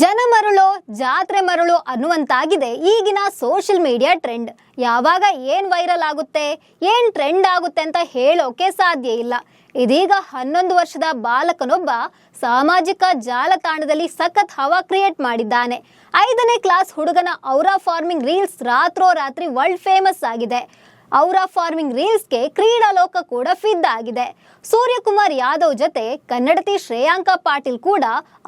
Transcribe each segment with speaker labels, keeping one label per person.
Speaker 1: ಜನ ಮರಳು ಜಾತ್ರೆ ಮರಳು ಅನ್ನುವಂತಾಗಿದೆ ಈಗಿನ ಸೋಷಿಯಲ್ ಮೀಡಿಯಾ ಟ್ರೆಂಡ್ ಯಾವಾಗ ಏನ್ ವೈರಲ್ ಆಗುತ್ತೆ, ಏನ್ ಟ್ರೆಂಡ್ ಆಗುತ್ತೆ ಅಂತ ಹೇಳೋಕೆ ಸಾಧ್ಯ ಇಲ್ಲ. ಇದೀಗ ಹನ್ನೊಂದು ವರ್ಷದ ಬಾಲಕನೊಬ್ಬ ಸಾಮಾಜಿಕ ಜಾಲತಾಣದಲ್ಲಿ ಸಖತ್ ಹವಾ ಕ್ರಿಯೇಟ್ ಮಾಡಿದ್ದಾನೆ. ಐದನೇ ಕ್ಲಾಸ್ ಹುಡುಗನ ಔರಾ ಫಾರ್ಮಿಂಗ್ ರೀಲ್ಸ್ ರಾತ್ರೋರಾತ್ರಿ ವರ್ಲ್ಡ್ ಫೇಮಸ್ ಆಗಿದೆ. ಔರಾ ಫಾರ್ಮಿಂಗ್ ರೀಲ್ಸ್ಗೆ ಕ್ರೀಡಾ ಲೋಕ ಕೂಡ ಫಿದ್ದಾಗಿದೆ ಆಗಿದೆ. ಸೂರ್ಯಕುಮಾರ್ ಯಾದವ್ ಜೊತೆ ಕನ್ನಡತಿ ಶ್ರೇಯಾಂಕ ಪಾಟೀಲ್ ಕೂಡ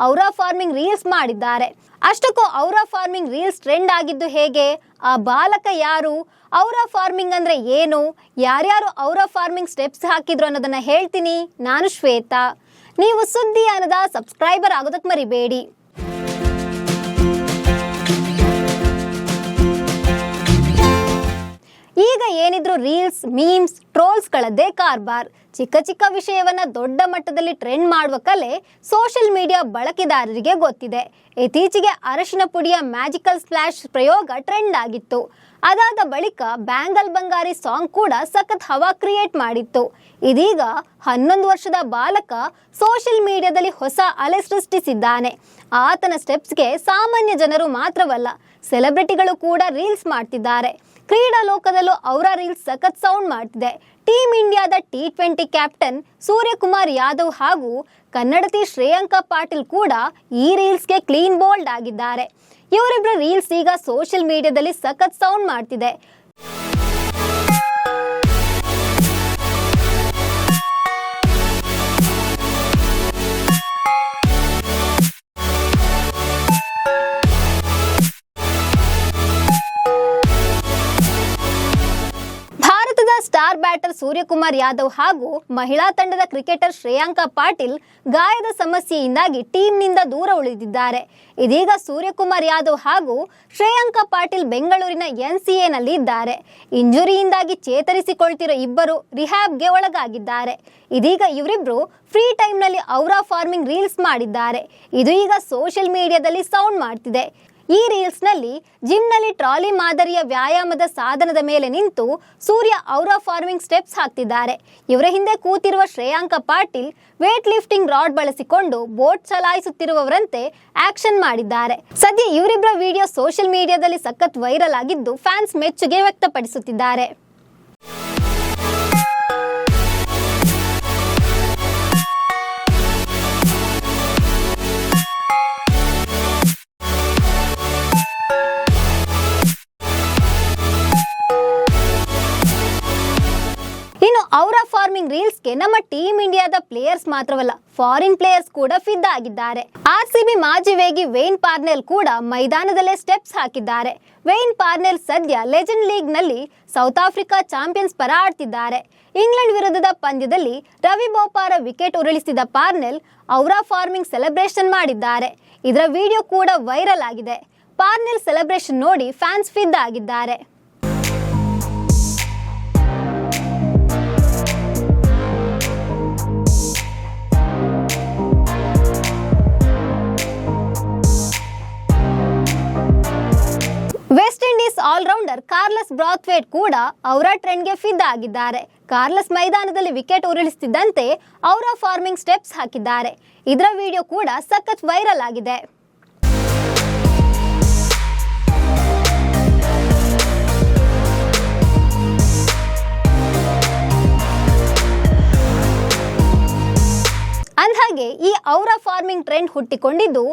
Speaker 1: ಔರಾ ಫಾರ್ಮಿಂಗ್ ರೀಲ್ಸ್ ಮಾಡಿದ್ದಾರೆ. ಅಷ್ಟಕ್ಕೂ ಔರಾ ಫಾರ್ಮಿಂಗ್ ರೀಲ್ಸ್ ಟ್ರೆಂಡ್ ಆಗಿದ್ದು ಹೇಗೆ? ಆ ಬಾಲಕ ಯಾರು? ಔರಾ ಫಾರ್ಮಿಂಗ್ ಅಂದ್ರೆ ಏನು? ಯಾರ್ಯಾರು ಔರಾ ಫಾರ್ಮಿಂಗ್ ಸ್ಟೆಪ್ಸ್ ಹಾಕಿದ್ರು ಅನ್ನೋದನ್ನ ಹೇಳ್ತೀನಿ. ನಾನು ಶ್ವೇತಾ. ನೀವು ಸುದ್ದಿ ಅನ್ನದ ಸಬ್ಸ್ಕ್ರೈಬರ್ ಆಗೋದಕ್ಕೆ ಮರಿಬೇಡಿ. ರೀಲ್ಸ್, ಮೀಮ್ಸ್, ಟ್ರೋಲ್ಸ್ಗಳದ್ದೇ ಕಾರ್ಬಾರ್. ಚಿಕ್ಕ ಚಿಕ್ಕ ವಿಷಯವನ್ನ ದೊಡ್ಡ ಮಟ್ಟದಲ್ಲಿ ಟ್ರೆಂಡ್ ಮಾಡುವ ಕಲೆ ಸೋಷಿಯಲ್ ಮೀಡಿಯಾ ಬಳಕೆದಾರರಿಗೆ ಗೊತ್ತಿದೆ. ಇತ್ತೀಚೆಗೆ ಅರಶಿನ ಪುಡಿಯ ಮ್ಯಾಜಿಕಲ್ ಸ್ಪ್ಲಾಶ್ ಪ್ರಯೋಗ ಟ್ರೆಂಡ್ ಆಗಿತ್ತು. ಅದಾದ ಬಳಿಕ ಬ್ಯಾಂಗಲ್ ಬಂಗಾರಿ ಸಾಂಗ್ ಕೂಡ ಸಖತ್ ಹವಾ ಕ್ರಿಯೇಟ್ ಮಾಡಿತ್ತು. ಇದೀಗ ಹನ್ನೊಂದು ವರ್ಷದ ಬಾಲಕ ಸೋಷಿಯಲ್ ಮೀಡಿಯಾದಲ್ಲಿ ಹೊಸ ಅಲೆ ಸೃಷ್ಟಿಸಿದ್ದಾನೆ. ಆತನ ಸ್ಟೆಪ್ಸ್ಗೆ ಸಾಮಾನ್ಯ ಜನರು ಮಾತ್ರವಲ್ಲ, ಸೆಲೆಬ್ರಿಟಿಗಳು ಕೂಡ ರೀಲ್ಸ್ ಮಾಡ್ತಿದ್ದಾರೆ. ಕ್ರೀಡಾ ಲೋಕದಲ್ಲೂ ಅವರ ರೀಲ್ಸ್ ಸಖತ್ ಸೌಂಡ್ ಮಾಡ್ತಿದೆ. ಟೀಮ್ ಇಂಡಿಯಾದ T twenty captain Suryakumar Yadav ಹಾಗೂ ಕನ್ನಡತಿ ಶ್ರೇಯಾಂಕ ಪಾಟೀಲ್ ಕೂಡ ಈ ರೀಲ್ಸ್ಗೆ ಕ್ಲೀನ್ ಬೋಲ್ಡ್ ಆಗಿದ್ದಾರೆ. ಇವರಿಬ್ಬರ ರೀಲ್ಸ್ ಈಗ ಸೋಷಿಯಲ್ ಮೀಡಿಯಾದಲ್ಲಿ ಸಖತ್ ಸೌಂಡ್ ಮಾಡ್ತಿದೆ. ಬ್ಯಾಟರ್ ಸೂರ್ಯಕುಮಾರ್ ಯಾದವ್ ಹಾಗೂ ಮಹಿಳಾ ತಂಡದ ಕ್ರಿಕೆಟರ್ ಶ್ರೇಯಾಂಕ ಪಾಟೀಲ್ ಗಾಯದ ಸಮಸ್ಯೆಯಿಂದಾಗಿ ಟೀಮ್ನಿಂದ ದೂರ ಉಳಿದಿದ್ದಾರೆ. ಇದೀಗ ಸೂರ್ಯಕುಮಾರ್ ಯಾದವ್ ಹಾಗೂ ಶ್ರೇಯಾಂಕ ಪಾಟೀಲ್ ಬೆಂಗಳೂರಿನ ಎನ್ಸಿಎನಲ್ಲಿ ಇದ್ದಾರೆ ಇಂಜುರಿಯಿಂದಾಗಿ ಚೇತರಿಸಿಕೊಳ್ತಿರೋ ಇಬ್ಬರು ರಿಹ್ಯಾಬ್ಗೆ ಒಳಗಾಗಿದ್ದಾರೆ. ಇದೀಗ ಇವರಿಬ್ರು ಫ್ರೀ ಟೈಮ್ನಲ್ಲಿ ಔರಾ ಫಾರ್ಮಿಂಗ್ ರೀಲ್ಸ್ ಮಾಡಿದ್ದಾರೆ. ಇದು ಈಗ ಸೋಷಿಯಲ್ ಮೀಡಿಯಾದಲ್ಲಿ ಸೌಂಡ್ ಮಾಡ್ತಿದೆ. ಈ ರೀಲ್ಸ್ನಲ್ಲಿ ಜಿಮ್ನಲ್ಲಿ ಟ್ರಾಲಿ ಮಾದರಿಯ ವ್ಯಾಯಾಮದ ಸಾಧನದ ಮೇಲೆ ನಿಂತು ಸೂರ್ಯ ಔರಾ ಫಾರ್ಮಿಂಗ್ ಸ್ಟೆಪ್ಸ್ ಹಾಕ್ತಿದ್ದಾರೆ. ಇವರ ಹಿಂದೆ ಕೂತಿರುವ Shreyanka Patil weight lifting rod ಬಳಸಿಕೊಂಡು ಬೋಟ್ ಚಲಾಯಿಸುತ್ತಿರುವವರಂತೆ ಆಕ್ಷನ್ ಮಾಡಿದ್ದಾರೆ. ಸದ್ಯ ಇವರಿಬ್ಬರ ವಿಡಿಯೋ ಸೋಷಿಯಲ್ ಮೀಡಿಯಾದಲ್ಲಿ ಸಖತ್ ವೈರಲ್ ಆಗಿದ್ದು ಫ್ಯಾನ್ಸ್ ಮೆಚ್ಚುಗೆ ವ್ಯಕ್ತಪಡಿಸುತ್ತಿದ್ದಾರೆ. ಇನ್ನು ಅವರ ಫಾರ್ಮಿಂಗ್ ರೀಲ್ಸ್ಗೆ ನಮ್ಮ ಟೀಮ್ ಇಂಡಿಯಾದ ಪ್ಲೇಯರ್ಸ್ ಮಾತ್ರವಲ್ಲ ಫಾರಿನ್ ಪ್ಲೇಯರ್ಸ್ ಕೂಡ ಫಿದ್ದ ಆಗಿದ್ದಾರೆ. ಆರ್ ಸಿಬಿ ಮಾಜಿ ವೇಗಿ ವೇನ್ ಪಾರ್ನೆಲ್ ಕೂಡ ಮೈದಾನದಲ್ಲೇ ಸ್ಟೆಪ್ಸ್ ಹಾಕಿದ್ದಾರೆ. ವೇನ್ ಪಾರ್ನೆಲ್ ಸದ್ಯ ಲೆಜೆಂಡ್ ಲೀಗ್ನಲ್ಲಿ ಸೌತ್ ಆಫ್ರಿಕಾ ಚಾಂಪಿಯನ್ಸ್ ಪರ ಆಡ್ತಿದ್ದಾರೆ. ಇಂಗ್ಲೆಂಡ್ ವಿರುದ್ಧದ ಪಂದ್ಯದಲ್ಲಿ ರವಿ ಬೋಪಾರ ವಿಕೆಟ್ ಉರುಳಿಸಿದ ಪಾರ್ನೆಲ್ ಔರಾ ಫಾರ್ಮಿಂಗ್ ಸೆಲೆಬ್ರೇಷನ್ ಮಾಡಿದ್ದಾರೆ. ಇದರ ವಿಡಿಯೋ ಕೂಡ ವೈರಲ್ ಆಗಿದೆ. ಪಾರ್ನೆಲ್ ಸೆಲೆಬ್ರೇಷನ್ ನೋಡಿ ಫ್ಯಾನ್ಸ್ ಫಿದ್ದ ಆಗಿದ್ದಾರೆ. ಆಲ್ರೌಂಡರ್ ಕಾರ್ಲಸ್ ಬ್ರಾತ್ವೇಟ್ ಕೂಡ ಅವರ ಟ್ರೆಂಡ್ಗೆ ಫಿದ್ ಆಗಿದ್ದಾರೆ. ಕಾರ್ಲಸ್ ಮೈದಾನದಲ್ಲಿ ವಿಕೆಟ್ ಉರುಳಿಸುತ್ತಿದ್ದಂತೆ ಅವರ ಫಾರ್ಮಿಂಗ್ ಸ್ಟೆಪ್ಸ್ ಹಾಕಿದ್ದಾರೆ. ಇದರ ವಿಡಿಯೋ ಕೂಡ ಸಖತ್ ವೈರಲ್ ಆಗಿದೆ. ಅಂದ್ಹಾಗೆ ಈ ಔರ ಫಾರ್ಮಿಂಗ್ ಟ್ರೆಂಡ್ ಹುಟ್ಟಿಕೊಂಡಿದ್ದು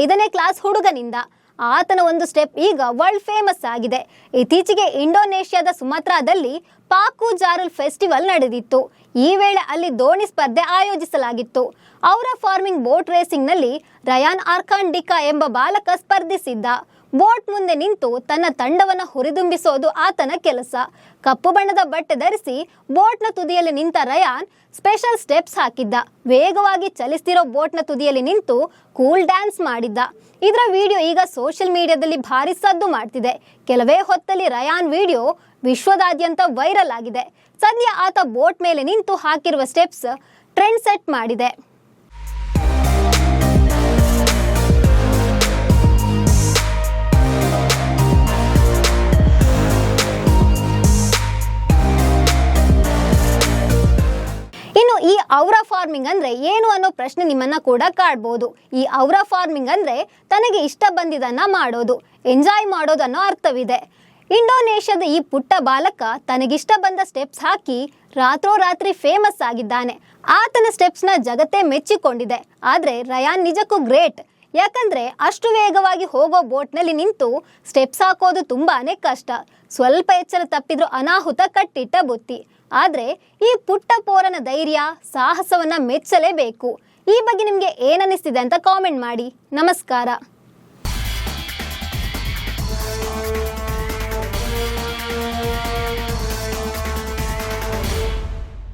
Speaker 1: ಐದನೇ ಕ್ಲಾಸ್ ಹುಡುಗನಿಂದ. ಆತನ ಒಂದು ಸ್ಟೆಪ್ ಈಗ ವರ್ಲ್ಡ್ ಫೇಮಸ್ ಆಗಿದೆ. ಇತ್ತೀಚೆಗೆ ಇಂಡೋನೇಷ್ಯಾದ ಸುಮಾತ್ರಾದಲ್ಲಿ ಪಾಕು ಜಾರುಲ್ ಫೆಸ್ಟಿವಲ್ ನಡೆದಿತ್ತು. ಈ ವೇಳೆ ಅಲ್ಲಿ ದೋಣಿ ಸ್ಪರ್ಧೆ ಆಯೋಜಿಸಲಾಗಿತ್ತು. ಅವರ ಫಾರ್ಮಿಂಗ್ ಬೋಟ್ ರೇಸಿಂಗ್ನಲ್ಲಿ ರಯಾನ್ ಆರ್ಖಾನ್ ಡಿಕಾ ಎಂಬ ಬಾಲಕ ಸ್ಪರ್ಧಿಸಿದ್ದ. ಬೋಟ್ ಮುಂದೆ ನಿಂತು ತನ್ನ ತಂಡವನ್ನು ಹುರಿದುಂಬಿಸೋದು ಆತನ ಕೆಲಸ. ಕಪ್ಪು ಬಣ್ಣದ ಬಟ್ಟೆ ಧರಿಸಿ ಬೋಟ್ನ ತುದಿಯಲ್ಲಿ ನಿಂತ ರಯಾನ್ ಸ್ಪೆಷಲ್ ಸ್ಟೆಪ್ಸ್ ಹಾಕಿದ್ದ. ವೇಗವಾಗಿ ಚಲಿಸ್ತಿರೋ ಬೋಟ್ನ ತುದಿಯಲ್ಲಿ ನಿಂತು ಕೂಲ್ ಡ್ಯಾನ್ಸ್ ಮಾಡಿದ್ದ. ಇದರ ವಿಡಿಯೋ ಈಗ ಸೋಷಿಯಲ್ ಮೀಡಿಯಾದಲ್ಲಿ ಭಾರಿ ಸದ್ದು ಮಾಡ್ತಿದೆ. ಕೆಲವೇ ಹೊತ್ತಲ್ಲಿ ರಯಾನ್ ವಿಡಿಯೋ ವಿಶ್ವದಾದ್ಯಂತ ವೈರಲ್ ಆಗಿದೆ. ಸದ್ಯ ಆತ ಬೋಟ್ ಮೇಲೆ ನಿಂತು ಹಾಕಿರುವ ಸ್ಟೆಪ್ಸ್ ಟ್ರೆಂಡ್ ಸೆಟ್ ಮಾಡಿದೆ. ಫಾರ್ಮಿಂಗ್ ಅಂದ್ರೆ ಏನು ಅನ್ನೋ ಪ್ರಶ್ನೆ ನಿಮ್ಮನ್ನ ಕೂಡ ಕಾಡ್ಬೋದು. ಈ ಔರ ಫಾರ್ಮಿಂಗ್ ಅಂದ್ರೆ ತನಗೆ ಇಷ್ಟ ಬಂದಿದ್ದನ್ನು ಮಾಡೋದು ಎಂಜಾಯ್ ಮಾಡೋದು ಅನ್ನೋ ಅರ್ಥವಿದೆ. ಇಂಡೋನೇಷ್ಯಾದ ಈ ಪುಟ್ಟ ಬಾಲಕ ತನಗಿಷ್ಟ ಬಂದ ಸ್ಟೆಪ್ಸ್ ಹಾಕಿ ರಾತ್ರೋರಾತ್ರಿ ಫೇಮಸ್ ಆಗಿದ್ದಾನೆ. ಆತನ ಸ್ಟೆಪ್ಸ್ನ ಜಗತ್ತೇ ಮೆಚ್ಚಿಕೊಂಡಿದೆ. ಆದರೆ ರಯಾನ್ ನಿಜಕ್ಕೂ ಗ್ರೇಟ್ ಯಾಕಂದ್ರೆ ಅಷ್ಟು ವೇಗವಾಗಿ ಹೋಗೋ ಬೋಟ್ನಲ್ಲಿ ನಿಂತು ಸ್ಟೆಪ್ಸ್ ಹಾಕೋದು ತುಂಬಾ ಕಷ್ಟ. ಸ್ವಲ್ಪ ಎಚ್ಚರ ತಪ್ಪಿದ್ರೂ ಅನಾಹುತ ಕಟ್ಟಿಟ್ಟ ಬುತ್ತಿ. ಆದ್ರೆ ಈ ಪುಟ್ಟ ಪೋರನ ಧೈರ್ಯ, ಸಾಹಸವನ್ನು ಮೆಚ್ಚಲೇಬೇಕು. ಈ ಬಗ್ಗೆ ನಿಮಗೆ ಏನನ್ನಿಸ್ತಿದೆ ಅಂತ ಕಾಮೆಂಟ್ ಮಾಡಿ. ನಮಸ್ಕಾರ.